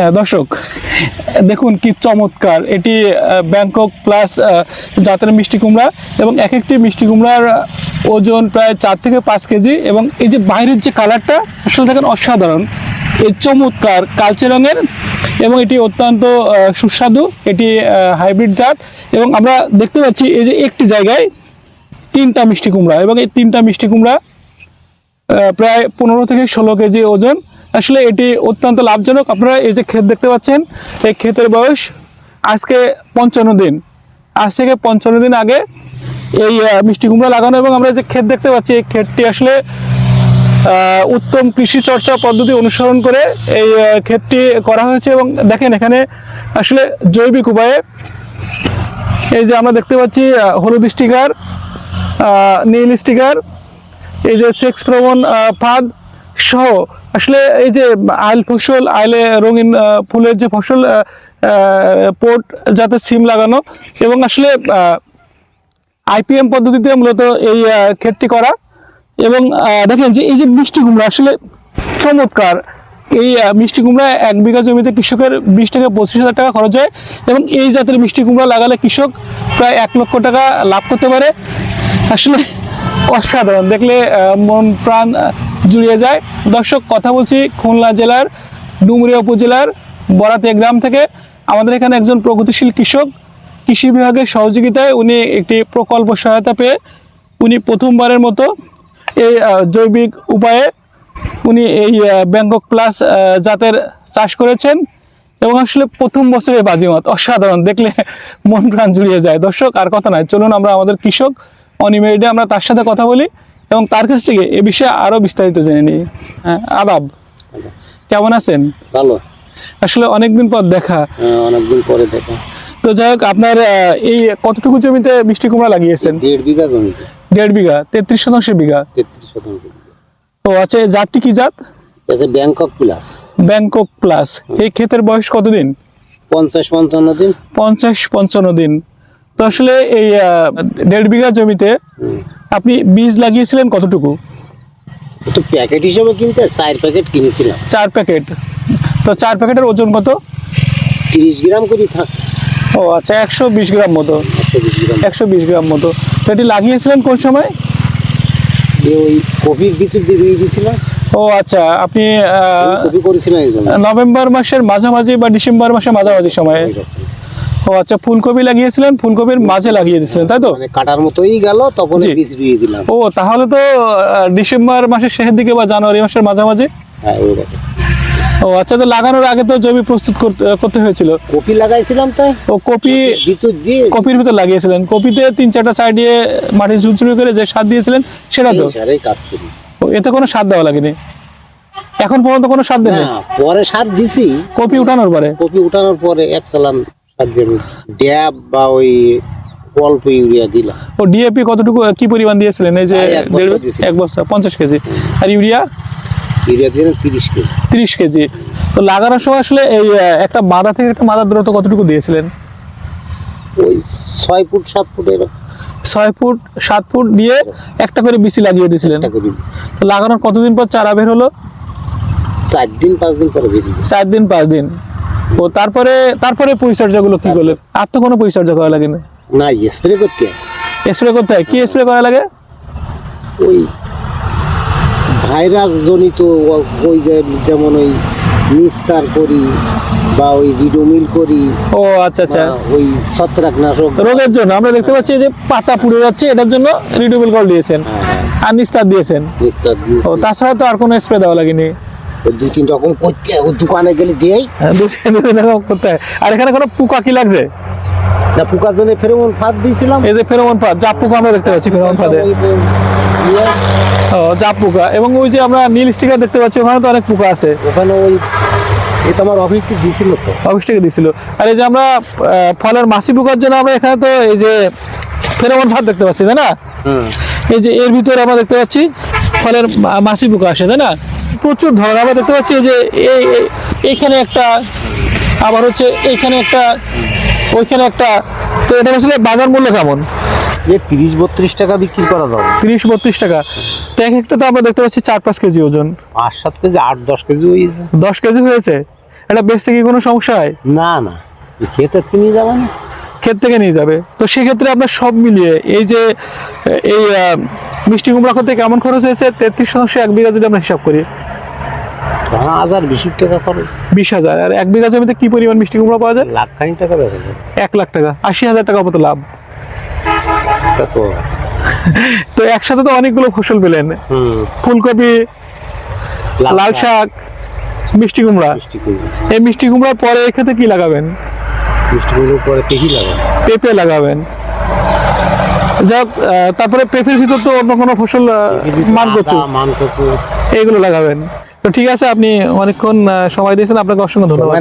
হ্যাঁ দর্শক, দেখুন কি চমৎকার। এটি ব্যাংকক প্লাস জাতের মিষ্টি কুমড়া এবং এক একটি মিষ্টি কুমড়ার ওজন প্রায় চার থেকে পাঁচ কেজি এবং এই যে বাইরের যে কালারটা, আসলে দেখেন অসাধারণ। এই চমৎকার কালচে রঙের এবং এটি অত্যন্ত সুস্বাদু। এটি হাইব্রিড জাত এবং আমরা দেখতে পাচ্ছি এই যে একটি জায়গায় তিনটা মিষ্টি কুমড়া এবং এই তিনটা মিষ্টি কুমড়া প্রায় পনেরো থেকে ষোলো কেজি ওজন আসলে এটি অত্যন্ত লাভজনক। আপনারা এই যে ক্ষেত দেখতে পাচ্ছেন, এই ক্ষেতের বয়স আজকে পঞ্চান্ন দিন। আজ থেকে পঞ্চান্ন দিন আগে এই মিষ্টি কুমড়া লাগানো এবং আমরা যে ক্ষেত দেখতে পাচ্ছি, এই ক্ষেতটি আসলে উত্তম কৃষি চর্চা পদ্ধতি অনুসরণ করে এই ক্ষেতটি করা হয়েছে এবং দেখেন এখানে আসলে জৈবিক উপায়ে এই যে আমরা দেখতে পাচ্ছি হলুদ স্টিকার নীল স্টিকার, এই যে সেক্স প্রবণ ফাঁদ সহ আসলে এই যে আইল ফসল, আইলে রঙিন ফুলের যে ফসল পোট যাতে সিম লাগানো এবং আসলে আইপিএম পদ্ধতিতে মূলত এই ক্ষেতটি করা এবং দেখেন যে এই যে মিষ্টি কুমড়া, আসলে চমৎকার। এই মিষ্টি কুমড়া এক বিঘা জমিতে কৃষকের বিশ থেকে পঁচিশ হাজার টাকা খরচ হয় এবং এই জাতের মিষ্টি কুমড়া লাগালে কৃষক প্রায় এক লক্ষ টাকা লাভ করতে পারে। আসলে অসাধারণ। দেখলে মন, প্রাণ জুড়িয়ে যায়। দর্শক, কথা বলছি খুলনা জেলার, ডুমুরিয়া উপজেলার বরাতে গ্রাম থেকে। আমাদের এখানে একজন প্রগতিশীল কৃষক। কৃষি বিভাগের সহযোগিতায় উনি একটি প্রকল্প সহায়তা পেয়ে উনি প্রথমবারের মতো এই জৈবিক উপায়ে উনি এই ব্যাংকক প্লাস জাতের চাষ করেছেন। এবং আসলে প্রথম বছরে বাজিমাত। অসাধারণ। দেখলে মন প্রাণ জুড়িয়ে যায়। দর্শক, আর কথা নয়। চলুন আমরা আমাদের কৃষক অনিমেরিডে আমরা তার সাথে কথা বলি। এবং তার কাছ থেকে এ বিষয়ে আরও বিস্তারিত জেনে নিই। হ্যাঁ আদাব। কেমন আছেন? ভালো। আসলে অনেকদিন পর দেখা। হ্যাঁ, অনেকদিন পরে দেখা। তো যাই হোক আপনার এই কতটুকু জমিতে মিষ্টি কুমড়া লাগিয়েছেন? দেড় বিঘা জমিতে। দেড় বিঘা তেত্রিশ শতাংশ বিঘা। তেত্রিশ শতাংশ ও আচ্ছা এই জাতটি কি জাত? আছে ব্যাংকক প্লাস। Bangkok plus. এই ক্ষেতের বয়স কতদিন? পঞ্চাশ পঞ্চান্ন দিন। পঞ্চাশ পঞ্চান্ন দিন। তো আসলে এই দেড় বিঘা জমিতে। আপনি বীজ লাগিয়েছিলেন কতটুকু? তো প্যাকেট হিসেবে কিনতে চার প্যাকেট কিনেছিলাম। চার প্যাকেট। তো চার প্যাকেটের ওজন কত? তিরিশ গ্রাম করে থাক। ও আচ্ছা একশো বিশ গ্রাম মতো। একশো বিশ গ্রাম। মতো। তো এটি লাগিয়েছিলেন কোন সময়? ওই কপির ভিতর দিয়ে দিয়ে দিয়েছিলাম। ও আচ্ছা আপনি নভেম্বর মাসের মাঝামাঝি বা ডিসেম্বর মাসের মাঝামাঝি সময়ে। ও আচ্ছা ফুলকপি লাগিয়েছিলেন ফুলকপির মাঝে লাগিয়ে দিয়েছিলেন তাই তো? মানে কাটার মতোই গেল তখন বীজ দিয়ে দিলাম। ও তাহলে তো ডিসেম্বর মাসের শেষের দিকে বা জানুয়ারি মাসের মাঝামাঝি? হ্যাঁ ও আচ্ছা তো লাগানোর আগে তো জমি প্রস্তুত করতে হয়েছিল। কপি লাগাইছিলাম তাই ও কপি ভিতর দিয়ে। কপির ভিতর লাগিয়েছিলেন। কপিতে তিন চারটা সাইডে মাটি ঝুরঝুরি করে যে সার দিয়েছিলেন সেটা তো? কাজ করি। ও, এতে কোনো সার দেওয়া লাগেনি? এখন পর্যন্ত কোনো সার দেয়নি না পরে সার দিছি। কপি উঠানোর পরে? কপি উঠানোর পরে এক চালান দিয়ে ড্যাব বা ওই অল্প ইউরিয়া দিলাম ও ডিএপি কতটুকু কি পরিমাণ দিয়েছিলেন? এই যে হ্যাঁ, এক বস্তা পঞ্চাশ কেজি। আর ইউরিয়া? ইউরিয়া তিরিশ কেজি। তিরিশ কেজি। তো লাগানোর সময় আসলে এই একটা মাদা থেকে একটা মাদার দূরত্ব কতটুকু দিয়েছিলেন? ওই ছয় ফুট সাত ফুট এরকম। ছয় ফুট সাত ফুট দিয়ে একটা করে বিসি লাগিয়ে দিয়েছিলেন। তো লাগানোর কতদিন পর চারা বের হলো? চার দিন পাঁচ দিন পরে বেরিয়ে। চার দিন পাঁচ দিন। ও তারপরে তারপরে পরিচর্যাগুলো কি করলে? আর তো কোনো পরিচর্যা করা লাগে না। না স্প্রে করতে স্প্রে করতে হয়? কি স্প্রে করা লাগে? ওই ভাইরাস জনিত ওই যে যেমন ওই নিস্তার করি বা ওই রিডোমিল করি ও আচ্ছা আচ্ছা। ওই ছত্রাকনাশক। রোগের জন্য আমরা দেখতে পাচ্ছি যে পাতা পুড়ে যাচ্ছে এটার জন্য রিডুবিল কল দিয়েছেন। হ্যাঁ, আর নিস্তার দিয়েছেন। নিস্তার দিয়েছি। ও তাছাড়া তো আর কোনো স্প্রে দেওয়া লাগেনি। দু তিন রকম করতে ও দোকানে গেলে দিয়েই। হ্যাঁ, দু তিন দিন এরকম করতে হয়। আর এখানে কোনো পোকা কি লাগছে? না পোকার জন্য ফেরোমন ফাঁদ দিয়েছিলাম। এই যে ফেরোমন ফাঁদ জাপ পোকা আমরা দেখতে পাচ্ছি ফেরোমন ফাঁদে। ইয়ে, ও জাপ পোকা। এবং ওই যে আমরা নীল স্টিকার দেখতে পাচ্ছি ওখানে তো অনেক পোকা আছে। ওখানে ওই এ তো আমার অফিসে দিয়েছিল তো। অফিস থেকে দিছিল আর এই যে আমরা ফলের মাসি পোকার জন্য আমরা এখানে তো এই যে ফেরোমন ফাঁদ দেখতে পাচ্ছি তাই না? হ্যাঁ এই যে এর ভিতরে আমরা দেখতে পাচ্ছি ফলের মাছি পোকা আসে তাই না? প্রচুর ধরনের আমরা দেখতে পাচ্ছি যে এই এই- এইখানে একটা আবার হচ্ছে এইখানে একটা ওইখানে একটা তো এটা আসলে বাজার মূল্য কেমন? যে তিরিশ বত্রিশ টাকা বিক্রি করা যাবে। তিরিশ বত্রিশ টাকা। তো এক একটা তো আমরা দেখতে পাচ্ছি চার পাঁচ কেজি ওজন। পাঁচ সাত কেজি আট দশ কেজি হয়েছে। দশ কেজি হয়েছে? এটা বেচতে কি কোনো সমস্যা হয়? না না। খেতে তিনি যাবেন ক্ষেত থেকে নিয়ে যাবে। তো সেক্ষেত্রে আপনার সব মিলিয়ে এই যে এই মিষ্টি কুমড়া করতে কেমন খরচ হয়েছে? তেত্রিশ শতাংশ এক বিঘা যদি আমরা হিসাব করি। হাজার টাকা খরচ। বিশ হাজার। আর এক বিঘা জমিতে কি পরিমাণ মিষ্টি কুমড়া পাওয়া যায়? লাখ খানি টাকা এক লাখ টাকা। আশি হাজার টাকা মতো লাভ। তো তো। একসাথে তো অনেকগুলো ফসল পেলেন। ফুলকপি লাল শাক। মিষ্টি কুমড়া। এই মিষ্টি কুমড়ার পরে এই ক্ষেত্রে কি লাগাবেন? মিষ্টি পরে পেঁপে লাগাবে পেঁপে লাগাবেন। যাক আহ, তারপরে পেঁপের ভিতর তো অন্য কোনো ফসল আহ, মান করছে মান কচু এইগুলো লাগাবেন। তো ঠিক আছে আপনি অনেকক্ষণ সময় দিয়েছেন আপনাকে অসংখ্য ধন্যবাদ।